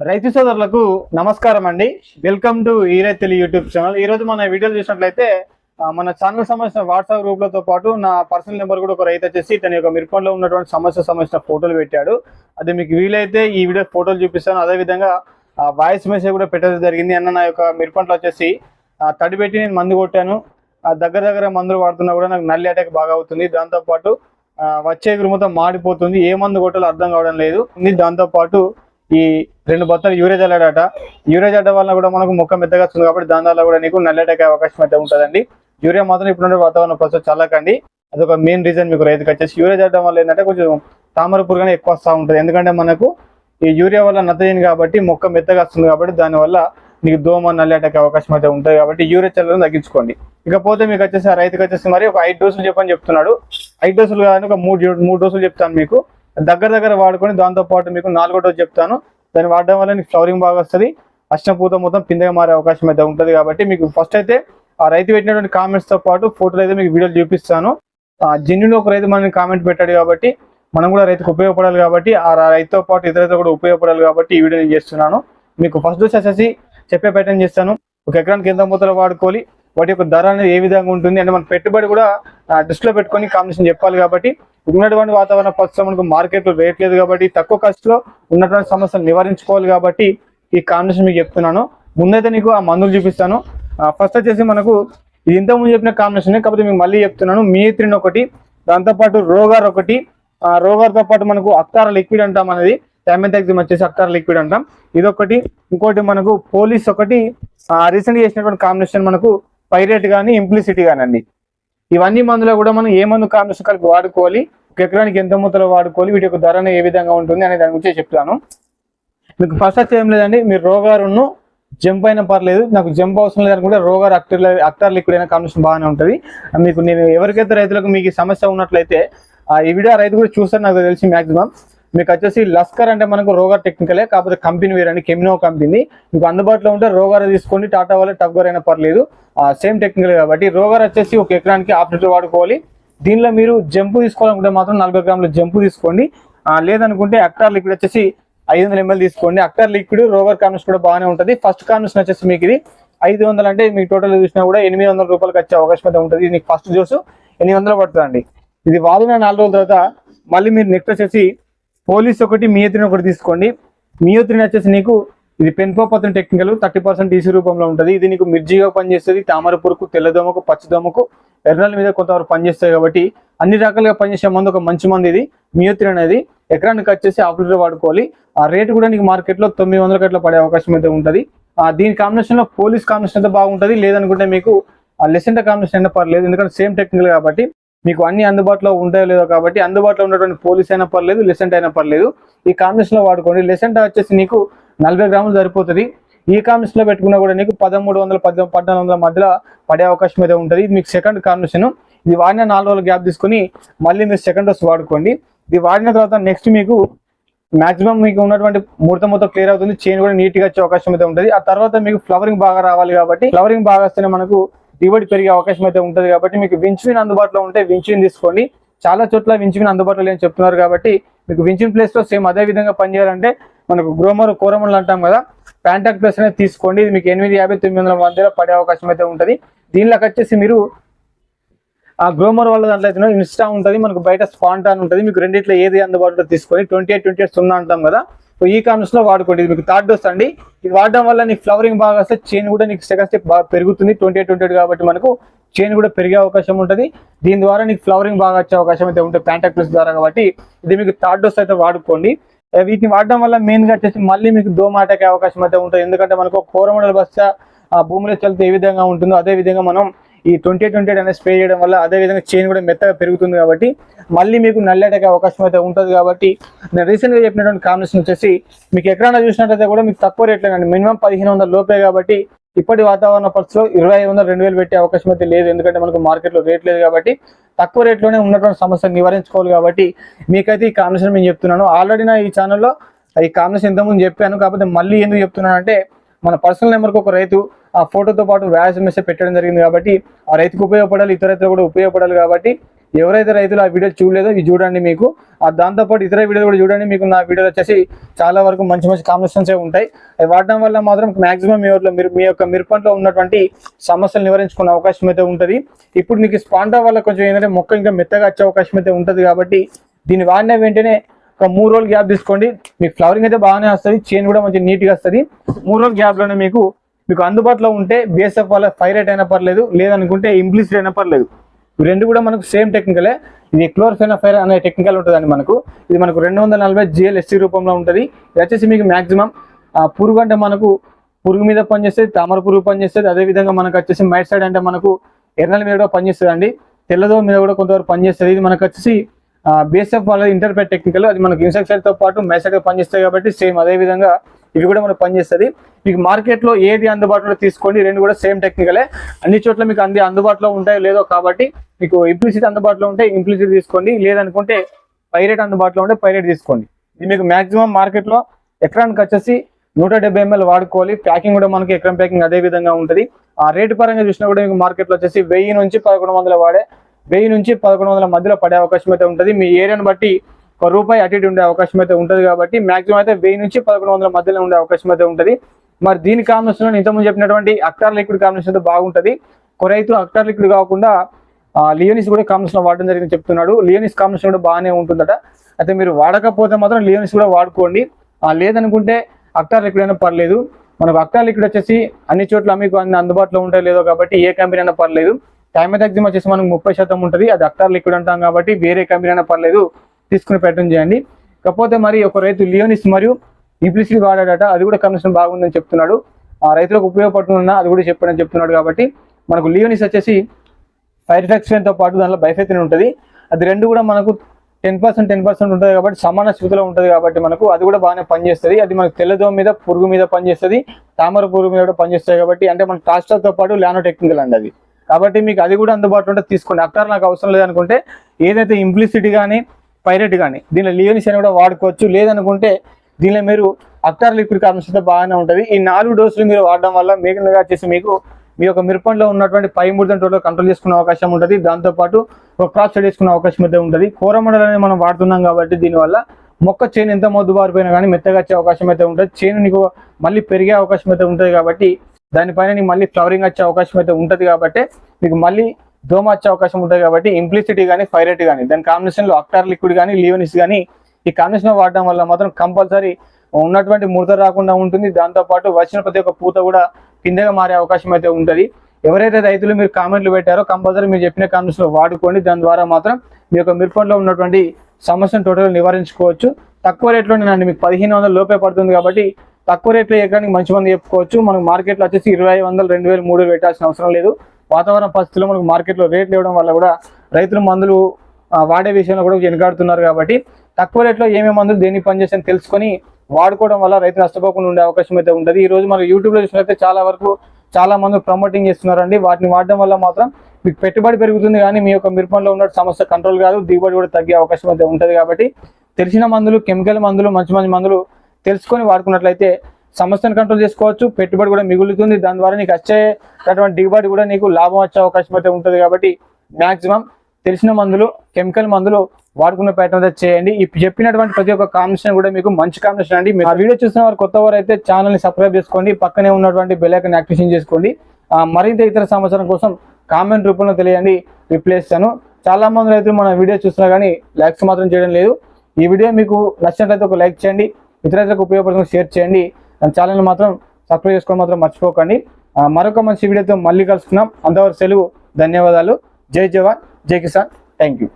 రైతు సోదరులకు నమస్కారం అండి. వెల్కమ్ టు ఈ రైతులు యూట్యూబ్ ఛానల్. ఈ రోజు మన వీడియోలు చూసినట్లయితే మన ఛానల్ సంబంధించిన వాట్సాప్ గ్రూప్లతో పాటు నా పర్సనల్ నెంబర్ కూడా ఒక రైతు వచ్చేసి తన యొక్క మిరపంలో ఉన్నటువంటి సమస్య సంబంధించిన ఫోటోలు పెట్టాడు. అది మీకు వీలైతే ఈ వీడియో ఫోటోలు చూపిస్తాను. అదేవిధంగా వాయిస్ మెసేజ్ కూడా పెట్టడం జరిగింది. అన్న నా యొక్క మిరపంట్లో వచ్చేసి తడిపెట్టి తడి పెట్టి నేను మందు కొట్టాను. దగ్గర దగ్గర మందులు వాడుతున్నా కూడా నాకు నల్లి అటాక్ బాగా అవుతుంది. దాంతోపాటు వచ్చే ఎగురు మొత్తం మాడిపోతుంది. ఏ మందు కొట్టాలో అర్థం కావడం లేదు. దాంతోపాటు ఈ రెండు బొత్తలు యూరేజ్ జల్లాడట. యూరేజ్ అడ్డ వల్ల కూడా మనకు మొక్క మెత్తగా వస్తుంది కాబట్టి దాని వల్ల కూడా నీకు నల్లటకే అవకాశం అయితే ఉంటుందండి. యూరియా మాత్రం ఇప్పుడున్న వాతావరణ ప్రస్తుతం చల్లకండి. అదొక మెయిన్ రీజన్ మీకు రైతుకి వచ్చేసి యూరియా అడ్డం వల్ల ఏంటంటే కొంచెం తామర పురుగునే ఎక్కువ వస్తూ ఉంటుంది. ఎందుకంటే మనకు ఈ యూరియా వల్ల నత్తజని కాబట్టి మొక్క మెత్తగా వస్తుంది కాబట్టి దానివల్ల నీకు దోమ నల్లి అవకాశం అయితే ఉంటుంది కాబట్టి యూరియా చల్లని తగ్గించుకోండి. ఇకపోతే మీకు వచ్చేసి ఆ రైతుకి వచ్చేసి మరి ఒక ఐదు డోసులు చెప్పని చెప్తున్నాడు. ఐదు డోసులు కానీ ఒక మూడు మూడు డోసులు చెప్తాను మీకు. దగ్గర దగ్గర వాడుకొని దాంతో పాటు మీకు నాలుగో చెప్తాను. దాన్ని వాడడం వల్ల నీకు ఫ్లవరింగ్ బాగా వస్తుంది. అష్టపూత మొత్తం పిందగా మారే అవకాశం అయితే ఉంటుంది కాబట్టి మీకు ఫస్ట్ అయితే ఆ రైతు పెట్టినటువంటి కామెంట్స్తో పాటు ఫోటోలు అయితే మీకు వీడియోలు చూపిస్తాను. జెన్యున్ ఒక రైతు మనకి కామెంట్ పెట్టాడు కాబట్టి మనం కూడా రైతుకు ఉపయోగపడాలి కాబట్టి ఆ రైతుతో పాటు ఇతరులతో కూడా ఉపయోగపడాలి కాబట్టి ఈ వీడియో నేను చేస్తున్నాను. మీకు ఫస్ట్ డోస్ వచ్చేసి చెప్పే ప్యాటర్న్ చేస్తాను. ఒక ఎకరానికి ఎంత మొత్తంలో వాడుకోవాలి? వాటి యొక్క ధర అనేది ఏ విధంగా ఉంటుంది అంటే మన పెట్టుబడి కూడా దృష్టిలో పెట్టుకొని కాంబినేషన్ చెప్పాలి కాబట్టి ఉన్నటువంటి వాతావరణ పరిస్థితుల్లో మనకు మార్కెట్లో రేట్ లేదు కాబట్టి తక్కువ ఖర్చులో ఉన్నటువంటి సమస్యలు నివారించుకోవాలి కాబట్టి ఈ కాంబినేషన్ మీకు చెప్తున్నాను. ముందైతే నీకు ఆ మందులు చూపిస్తాను. ఫస్ట్ వచ్చేసి మనకు ఇది ఇంతకుముందు చెప్పిన కాంబినేషన్ కాకపోతే మీకు మళ్ళీ చెప్తున్నాను. మీత్రిన్ ఒకటి దాంతోపాటు రోగార్ ఒకటి. ఆ రోగార్తో పాటు మనకు అక్తార లిక్విడ్ అంటాం అనేది టామెథాక్సిమ్ వచ్చేసి అక్తార లిక్విడ్ అంటాం. ఇదొకటి. ఇంకోటి మనకు పోలీస్ ఒకటి. రీసెంట్ చేసినటువంటి కాంబినేషన్ మనకు పైరేట్ కానీ ఇంప్లిసిటీ కానీ అండి ఇవన్నీ మందులో కూడా మనం ఏ మందు కాంబినేషన్ కలిపి వాడుకోవాలి ఒక ఎకరానికి ఎంత మొత్తంలో వాడుకోవాలి వీటి యొక్క ధర ఏ విధంగా ఉంటుంది అనే దాని గురించి చెప్తాను. మీకు ఫస్ట్ వచ్చి ఏం లేదండి మీరు రోగారును జంప్ అయినా పర్లేదు నాకు జంప్ అవసరం లేదనుకుంటే రోగారు అక్టర్ అక్టర్ లిక్విడ్ అయినా కాంబినేషన్ బాగానే ఉంటుంది. మీకు నేను ఎవరికైతే రైతులకు మీకు సమస్య ఉన్నట్లయితే ఈ వీడియో రైతు కూడా చూస్తారు నాకు తెలిసి మాక్సిమం మీకు వచ్చేసి లస్కర్ అంటే మనకు రోగర్ టెక్నికలే కాకపోతే కంపెనీ వేరే అండి కెమినో కంపెనీ. మీకు అందుబాటులో ఉంటే రోగర్ తీసుకోండి టాటా వల్ల టగ్గర్ అయినా పర్లేదు. సేమ్ టెక్నికల్ కాబట్టి రోగర్ వచ్చేసి ఒక ఎకరానికి హాఫ్ లీటర్ వాడుకోవాలి. దీనిలో మీరు జంపు తీసుకోవాలనుకుంటే మాత్రం నలభై గ్రాముల జంపు తీసుకోండి. లేదనుకుంటే అక్టార్ లిక్విడ్ వచ్చేసి ఐదు వందల ఎంఎల్ తీసుకోండి. అక్టార్ లిక్విడ్ రోగర్ కాంబినేషన్ కూడా బాగానే ఉంటుంది. ఫస్ట్ కాంబినేషన్ వచ్చేసి మీకు ఇది ఐదు వందలు అంటే మీకు టోటల్ చూసినా కూడా ఎనిమిది వందల రూపాయలకి వచ్చే అవకాశం అయితే ఉంటుంది. మీకు ఫస్ట్ జ్యూస్ ఎనిమిది వందలు పడుతుందండి. ఇది వాడిన నాలుగు రోజుల తర్వాత మళ్ళీ మీరు నెక్స్ట్ వచ్చేసి పోలీస్ ఒకటి మియోత్రిన్ ఒకటి తీసుకోండి. మియోత్రిన్ వచ్చేసి నీకు ఇది పెన్పోపత్రం టెక్నికల్ థర్టీ పర్సెంట్ ఈసీ రూపంలో ఉంటుంది. ఇది నీకు మిర్జిగా పనిచేస్తుంది తామర పురుకు తెల్లదోమకు పచ్చదోమకు ఎర్రల మీద కొంతవరకు పనిచేస్తాయి కాబట్టి అన్ని రకాలుగా పనిచేసే మందు ఒక మంచి మంది ఇది. మియోత్రిన్ అనేది ఎకరానికి వచ్చేసి హాఫ్ లీటర్ వాడుకోవాలి. ఆ రేటు కూడా నీకు మార్కెట్లో తొమ్మిది వందల గట్ల పడే అవకాశం అయితే ఉంటుంది. ఆ దీని కాంబినేషన్లో పోలీస్ కాంబినేషన్ అయితే బాగుంటుంది. లేదనుకుంటే మీకు ఆ లెసెంట కాంబినేషన్ అయినా పర్లేదు. ఎందుకంటే సేమ్ టెక్నికల్ కాబట్టి మీకు అన్ని అందుబాటులో ఉంటాయో లేదో కాబట్టి అందుబాటులో ఉన్నటువంటి పోలీస్ అయినా పర్లేదు లెసెంట్ అయినా పర్లేదు. ఈ కాంబినేషన్లో వాడుకోండి. లెసెంట్ వచ్చేసి నీకు నలభై గ్రాములు సరిపోతుంది. ఈ కామిషన్లో పెట్టుకున్నా కూడా నీకు పదమూడు వందల పద్దెనిమిది పద్నాలుగు వందల మధ్యలో పడే అవకాశం అయితే ఉంటుంది. ఇది మీకు సెకండ్ కామిషన్ ఇది వాడిన నాలుగు రోజుల గ్యాప్ తీసుకొని మళ్ళీ మీరు సెకండ్ డోస్ వాడుకోండి. ఇది వాడిన తర్వాత నెక్స్ట్ మీకు మాక్సిమం మీకు ఉన్నటువంటి ముడత మొత్తం క్లియర్ అవుతుంది. చైన్ కూడా నీట్గా వచ్చే అవకాశం అయితే ఉంటుంది. ఆ తర్వాత మీకు ఫ్లవరింగ్ బాగా రావాలి కాబట్టి ఫ్లవరింగ్ బాగా వస్తేనే మనకు దిగుబడి పెరిగే అవకాశం అయితే ఉంటుంది కాబట్టి మీకు వించువిన్ అందుబాటులో ఉంటే వించువిన్ తీసుకోండి. చాలా చోట్ల వించువిన్ అందుబాటులో లేని చెప్తున్నారు కాబట్టి మీకు వించిన్ ప్లేస్లో సేమ్ అదే విధంగా పనిచేయాలంటే మనకు గ్రోమర్ కోరమల్ అంటాం కదా ప్యాంటాక్ ప్లస్ అనేది తీసుకోండి. ఇది మీకు ఎనిమిది యాభై తొమ్మిది వందల మధ్యలో పడే అవకాశం అయితే ఉంటుంది. దీనిలోకి వచ్చేసి మీరు ఆ గ్రోమర్ వాళ్ళ దాంట్లో అయితే ఇన్స్టా ఉంటుంది. మనకు బయట స్పాంటా అని ఉంటుంది. మీకు రెండిట్లో ఏది అందుబాటులో తీసుకొని ట్వంటీ ఎయిట్ ట్వంటీ ఎయిట్ సున్నా అంటాం కదా. సో ఈ కాంబినేషన్లో వాడుకోండి. ఇది మీకు థర్డ్ డోస్ అండి. ఇది వాడడం వల్ల నీకు ఫ్లవరింగ్ బాగా వస్తే చైన్ కూడా నీకు సెకండ్ స్టెప్ బాగా పెరుగుతుంది. ట్వంటీ ఎయిట్ ట్వంటీ కాబట్టి మనకు చైన్ కూడా పెరిగే అవకాశం ఉంటుంది. దీని ద్వారా నీకు ఫ్లవరింగ్ బాగా వచ్చే అవకాశం అయితే ఉంటుంది ప్యాంటాక్ ద్వారా కాబట్టి. ఇది మీకు థర్డ్ డోస్ అయితే వాడుకోండి. వీటిని వాడడం వల్ల మెయిన్గా వచ్చేసి మళ్ళీ మీకు దోమ అటాకే అవకాశం అయితే ఉంటుంది. ఎందుకంటే మనకు కోరమండల బస్త భూమిలో చల్లితే ఏ విధంగా ఉంటుందో అదే విధంగా మనం ఈ ట్వంటీ ట్వంటీ అనేది స్ప్రే చేయడం వల్ల అదే విధంగా చైన్ కూడా మెత్తగా పెరుగుతుంది కాబట్టి మళ్ళీ మీకు నల్లి అవకాశం అయితే ఉంటుంది కాబట్టి నేను రీసెంట్గా చెప్పినటువంటి కాంబినేషన్ వచ్చేసి మీకు ఎక్కడైనా చూసినట్టయితే కూడా మీకు తక్కువ రేట్లో మినిమం పదిహేను వందల లోపే కాబట్టి ఇప్పటి వాతావరణ పరిస్థితిలో ఇరవై ఐదు వందలు రెండు వేలు పెట్టే అవకాశం అయితే లేదు. ఎందుకంటే మనకు మార్కెట్లో రేట్ లేదు కాబట్టి తక్కువ రేట్లోనే ఉన్నటువంటి సమస్యను నివారించుకోవాలి కాబట్టి మీకైతే ఈ కాంబినేషన్ నేను చెప్తున్నాను. ఆల్రెడీ నా ఈ ఛానల్లో ఈ కాంబినేషన్ ఇంతకుముందు చెప్పాను. కాకపోతే మళ్ళీ ఎందుకు చెప్తున్నాను అంటే మన పర్సనల్ నెంబర్కి ఒక రైతు ఆ ఫోటోతో పాటు వ్యాస్ మెసేజ్ పెట్టడం జరిగింది కాబట్టి ఆ రైతుకు ఉపయోగపడాలి ఇతర రైతులు కూడా ఉపయోగపడాలి కాబట్టి ఎవరైతే రైతులు ఆ వీడియో చూడలేదో ఇవి చూడండి మీకు. ఆ దాంతోపాటు ఇతర వీడియోలు కూడా చూడండి మీకు. నా వీడియోలు వచ్చేసి చాలా వరకు మంచి మంచి కాంబినేషన్సే ఉంటాయి. అవి వాడడం వల్ల మాత్రం మాక్సిమం మీ ఊర్లో మీరు మీ యొక్క మిరపంట్లో ఉన్నటువంటి సమస్యలు నివారించుకునే అవకాశం అయితే ఉంటుంది. ఇప్పుడు మీకు స్పాండా వల్ల కొంచెం ఏంటంటే మొక్క ఇంకా మెత్తగా వచ్చే అవకాశం అయితే ఉంటుంది కాబట్టి దీన్ని వాడిన వెంటనే ఒక మూడు రోజులు గ్యాప్ తీసుకోండి. మీకు ఫ్లవరింగ్ అయితే బాగానే వస్తుంది చైన్ కూడా మంచి నీట్గా వస్తుంది. మూడు రోజుల గ్యాప్లోనే మీకు మీకు అందుబాటులో ఉంటే బిఎస్ఎఫ్ వల్ల ఫైర్ రేట్ అయినా పర్లేదు లేదనుకుంటే ఇంప్లిసిడ్ అయినా పర్లేదు. ఈ రెండు కూడా మనకు సేమ్ టెక్నికలే ఇది క్లోర్ఫెనఫైర్ అనే టెక్నికల్ ఉంటుందండి మనకు. ఇది మనకు రెండు వందల నలభై జిఎల్ఎస్టీ రూపంలో ఉంటుంది. ఇది వచ్చేసి మీకు మాక్సిమం పురుగు అంటే మనకు పురుగు మీద పనిచేస్తుంది తామర పురుగు పనిచేస్తుంది. అదేవిధంగా మనకు వచ్చేసి మైట్ సైడ్ అంటే మనకు ఎర్రల మీద కూడా పనిచేస్తుంది అండి తెల్లదో మీద కూడా కొంతవరకు పనిచేస్తుంది. ఇది మనకు వచ్చేసి బేస్ఎఫ్ వాళ్ళ ఇంటర్ప్రెట్ టెక్నికల్ అది మనకు ఇన్సెక్సైడ్తో పాటు మైసైడ్ పనిచేస్తాయి కాబట్టి సేమ్ అదే విధంగా ఇవి కూడా మనకు పనిచేస్తుంది. మీకు మార్కెట్లో ఏది అందుబాటులో తీసుకోండి రెండు కూడా సేమ్ టెక్నికలే అన్ని చోట్ల మీకు అంది అందుబాటులో ఉంటాయో లేదో కాబట్టి మీకు ఇంప్లిసిట్ అందుబాటులో ఉంటే ఇంప్లిసిట్ తీసుకోండి లేదనుకుంటే పైరేట్ అందుబాటులో ఉంటే పైరేట్ తీసుకోండి. ఇది మీకు మాక్సిమం మార్కెట్లో ఎకరానికి వచ్చేసి నూట డెబ్బై ఎంఎల్ వాడుకోవాలి. ప్యాకింగ్ కూడా మనకి ఎకరం ప్యాకింగ్ అదే విధంగా ఉంటుంది. ఆ రేటు పరంగా చూసినా కూడా మీకు మార్కెట్లో వచ్చేసి వెయ్యి నుంచి పదకొండు వందల వాడే వెయ్యి నుంచి పదకొండు వందల మధ్యలో పడే అవకాశం అయితే ఉంటుంది. మీ ఏరియాను బట్టి ఒక రూపాయి అటు ఇటు ఉండే అవకాశం అయితే ఉంటుంది కాబట్టి మాక్సిమం అయితే వెయ్యి నుంచి పదకొండు వందల మధ్యలో ఉండే అవకాశం అయితే ఉంటుంది. మరి దీని కాంబినేషన్ ఇంతకుముందు చెప్పినటువంటి అక్టార్ లిక్విడ్ కాంబినేషన్ అయితే బాగుంటుంది. ఒక అక్టార్ లిక్విడ్ కాకుండా లియోనిస్ కూడా కాంబినేషన్ వాడడం జరిగింది చెప్తున్నాడు. లియోనిస్ కాంబినేషన్ కూడా బాగానే ఉంటుందట. అయితే మీరు వాడకపోతే మాత్రం లియోనిస్ కూడా వాడుకోండి. లేదనుకుంటే అక్టార్ లిక్విడ్ అయినా పర్లేదు. మనకు అక్టార్ లిక్విడ్ వచ్చేసి అన్ని చోట్ల మీకు అన్ని అందుబాటులో ఉంటాయి లేదో కాబట్టి ఏ కంపెనీ అయినా పర్లేదు. టైమెథాక్సిమ్ వచ్చేసి మనకు ముప్పై శాతం ఉంటుంది. అది అక్టార్ లిక్విడ్ అంటాం కాబట్టి వేరే కంపెనీ అయినా పర్లేదు తీసుకుని పెట్టడం చేయండి. కాకపోతే మరి ఒక రైతు లియోనిస్ మరియు ఇంప్లిసిటీ వాడాడట అది కూడా కమిషన్ బాగుందని చెప్తున్నాడు. ఆ రైతులకు ఉపయోగపడుతుందన్నా అది కూడా చెప్పాడని చెప్తున్నాడు కాబట్టి మనకు లియోనిస్ వచ్చేసి ఫైర్ పాటు దాంట్లో బైఫెతిన్ ఉంటుంది. అది రెండు కూడా మనకు టెన్ పర్సెంట్ టెన్ పర్సెంట్ ఉంటుంది కాబట్టి సమాన స్థితిలో ఉంటుంది కాబట్టి మనకు అది కూడా బాగానే పనిచేస్తుంది. అది మనకు తెల్లదోమ మీద పురుగు మీద పనిచేస్తుంది. తామర పురుగు మీద కూడా పనిచేస్తుంది కాబట్టి అంటే మన కాస్టర్తో పాటు లానో టెక్నికల్ అండి అది. కాబట్టి మీకు అది కూడా అందుబాటులో ఉంటే తీసుకోండి. అక్కడ నాకు అవసరం లేదనుకుంటే ఏదైతే ఇంప్లిసిటీ కానీ పైరెట్ కానీ దీనిలో లియోనిస్ అని కూడా వాడుకోవచ్చు. లేదనుకుంటే దీనిలో మీరు అక్టార్ లిక్విడ్ కాన్సెప్ట్ బాగానే ఉంటుంది. ఈ నాలుగు డోసులు మీరు వాడడం వల్ల మేఘనగా వచ్చేసి మీకు మీ యొక్క మిరపంలో ఉన్నటువంటి పై ముడతను టోటల్ కంట్రోల్ చేసుకునే అవకాశం ఉంటుంది. దాంతోపాటు ఒక క్రాప్ సెట్ చేసుకునే అవకాశం అయితే ఉంటుంది. కోరమండల్ అనేది మనం వాడుతున్నాం కాబట్టి దీనివల్ల మొక్క చేను ఎంత మొద్దు బారిపోయినా కానీ మెత్తగా వచ్చే అవకాశం అయితే ఉంటుంది. చేను నీకు మళ్ళీ పెరిగే అవకాశం అయితే ఉంటుంది కాబట్టి దానిపైన నీకు మళ్ళీ ఫ్లవరింగ్ వచ్చే అవకాశం అయితే ఉంటుంది కాబట్టి మీకు మళ్ళీ దోమ వచ్చే అవకాశం ఉంటుంది కాబట్టి ఇంప్లిసిటీ కానీ ఫైరెట్ కానీ దాని కాంబినేషన్లో అక్టార్ లిక్విడ్ కానీ లియోనిస్ కానీ ఈ కాంబినేషన్ వాడడం వల్ల మాత్రం కంపల్సరీ ఉన్నటువంటి ముడత రాకుండా ఉంటుంది. దాంతో పాటు వచ్చిన ప్రతి ఒక్క పూత కూడా కిందగా మారే అవకాశం అయితే ఉంటుంది. ఎవరైతే రైతులు మీరు కామెంట్లు పెట్టారో కంపల్సరీ మీరు చెప్పిన కాంబినేషన్ వాడుకోండి. దాని ద్వారా మాత్రం మీ యొక్క మిరపంలో ఉన్నటువంటి సమస్యను టోటల్ నివారించుకోవచ్చు. తక్కువ రేట్లో నేను మీకు పదిహేను వందల లోపే పడుతుంది కాబట్టి తక్కువ రేట్లో ఎక్కడానికి మంచి మంది చెప్పుకోవచ్చు. మనకు మార్కెట్లో వచ్చేసి ఇరవై వందలు రెండు వేలు మూడు వేలు పెట్టాల్సిన అవసరం లేదు. వాతావరణ పరిస్థితుల్లో మనకు మార్కెట్లో రేట్లు ఇవ్వడం వల్ల కూడా రైతులు మందులు వాడే విషయంలో కూడా వెనుకాడుతున్నారు కాబట్టి తక్కువ రేట్లో ఏమేమి మందులు దేనికి పనిచేస్తాయని తెలుసుకొని వాడుకోవడం వల్ల రైతు నష్టపోకుండా ఉండే అవకాశం అయితే ఉంటుంది ఈ రోజు మనం యూట్యూబ్లో చూసినట్లయితే చాలా వరకు చాలా మంది ప్రమోటింగ్ చేస్తున్నారండి. వాటిని వాడడం వల్ల మాత్రం మీకు పెట్టుబడి పెరుగుతుంది కానీ మీ యొక్క మిరపంలో ఉన్న సమస్య కంట్రోల్ కాదు దిగుబడి కూడా తగ్గే అవకాశం అయితే ఉంటుంది కాబట్టి తెలిసిన మందులు కెమికల్ మందులు మంచి మంచి మందులు తెలుసుకొని వాడుకున్నట్లయితే సమస్యను కంట్రోల్ చేసుకోవచ్చు పెట్టుబడి కూడా మిగులుతుంది. దాని ద్వారా నీకు వచ్చేటటువంటి దిగుబడి కూడా నీకు లాభం వచ్చే అవకాశం అయితే ఉంటుంది కాబట్టి మ్యాక్సిమం తెలిసిన మందులు కెమికల్ మందులు వాడుకునే ప్రయత్నం అయితే చేయండి. ఇప్పుడు చెప్పినటువంటి ప్రతి ఒక్క కాంబినేషన్ కూడా మీకు మంచి కాంబినేషన్ అండి. మీరు ఆ వీడియో చూసిన వారు కొత్త వారు అయితే ఛానల్ని సబ్స్క్రైబ్ చేసుకోండి. పక్కనే ఉన్నటువంటి బెల్లైకన్ యాక్టివేషన్ చేసుకోండి. మరింత ఇతర సమాచారం కోసం కామెంట్ రూపంలో తెలియండి. రిప్లై ఇస్తాను. చాలా మంది రైతులు మన వీడియో చూస్తున్నా కానీ లైక్స్ మాత్రం చేయడం లేదు. ఈ వీడియో మీకు నచ్చినట్లయితే ఒక లైక్ చేయండి. ఇతరులకు ఉపయోగపడుతుంది షేర్ చేయండి. ఛానల్ మాత్రం సబ్స్క్రైబ్ చేసుకోవడం మాత్రం మర్చిపోకండి. మరొక మంచి వీడియోతో మళ్ళీ కలుసుకున్నాం అంతవరకు సెలవు ధన్యవాదాలు. జై జవాన్ జై కిసాన్. Thank you